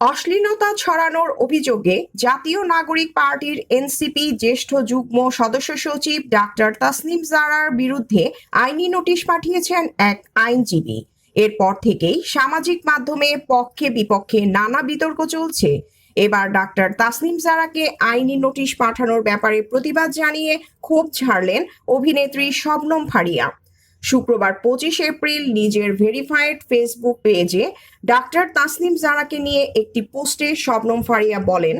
অশ্লীলতা ছড়ানোর অভিযোগে জাতীয় নাগরিক পার্টির এনসিপি জ্যেষ্ঠ যুগ্ম সদস্য সচিব ডাক্তার তাসনিম জারার বিরুদ্ধে আইনি নোটিশ পাঠিয়েছেন এক আইনজীবী। এরপর থেকেই সামাজিক মাধ্যমে পক্ষে বিপক্ষে নানা বিতর্ক চলছে। এবার ডাক্তার তাসনিম জারাকে আইনি নোটিশ পাঠানোর ব্যাপারে প্রতিবাদ জানিয়ে ক্ষোভ ঝাড়লেন অভিনেত্রী শবনম ফারিয়া। শুক্রবার পঁচিশ এপ্রিল নিজের ভেরিফাইড ফেসবুক পেজে ডাক্তার তাসনিম জারাকে নিয়ে একটি পোস্টে শবনম ফারিয়া বলেন,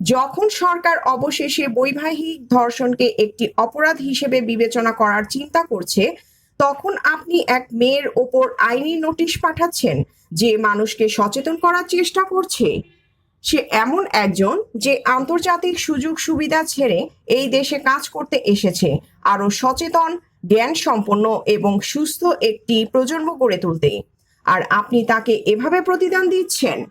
যখন সরকার অবশেষে বৈবাহিক ধর্ষণকে একটি অপরাধ হিসেবে বিবেচনা করার চিন্তা করছে, তখন আপনি এক মেয়ের ওপর আইনি নোটিশ পাঠাচ্ছেন যে মানুষকে সচেতন করার চেষ্টা করছে। সে এমন একজন যে আন্তর্জাতিক সুযোগ সুবিধা ছেড়ে এই দেশে কাজ করতে এসেছে। আরও সচেতন জ্ঞান সম্পন্ন এবং সুস্থ একটি প্রজন্ম গড়ে তুলতে আর আপনি তাকে এভাবে প্রতিদান দিচ্ছেন,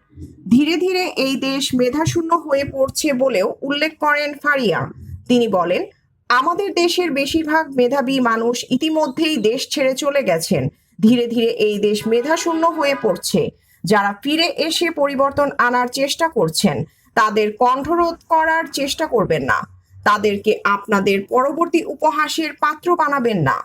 ধীরে ধীরে এই দেশ মেধাশূন্য হয়ে পড়ছে বলেও উল্লেখ করেন ফারিয়া। তিনি বলেন, আমাদের দেশের বেশিরভাগ মেধাবী মানুষ ইতিমধ্যেই দেশ ছেড়ে চলে গেছেন। ধীরে ধীরে এই দেশ মেধাশূন্য হয়ে পড়ছে। যারা ফিরে এসে পরিবর্তন আনার চেষ্টা করছেন, তাদের কণ্ঠরোধ করার চেষ্টা করবেন না। তাদেরকে আপনাদের পরবর্তী উপহাসের পাত্র বানাবেন না।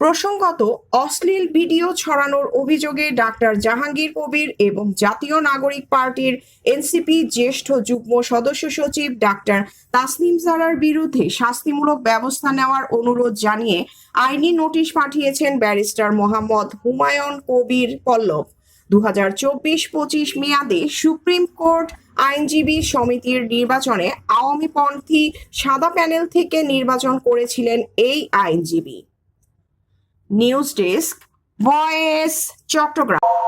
প্রসঙ্গত, অশ্লীল ভিডিও ছড়ানোর অভিযোগে ডাক্তার জাহাঙ্গীর কবির এবং জাতীয় নাগরিক পার্টির এনসিপি জ্যেষ্ঠ যুগ্ম সদস্য সচিব ডাক্তার তাসনিম জারার বিরুদ্ধে শাস্তিমূলক ব্যবস্থা নেওয়ার অনুরোধ জানিয়ে আইনি নোটিশ পাঠিয়েছেন ব্যারিস্টার মোহাম্মদ হুমায়ুন কবির পল্লব। দু হাজার চব্বিশ পঁচিশ মেয়াদে সুপ্রিম কোর্ট আইনজীবী সমিতির নির্বাচনে আওয়ামীপন্থী সাদা প্যানেল থেকে নির্বাচন করেছিলেন এই আইনজীবী। News desk, voice Chattogram.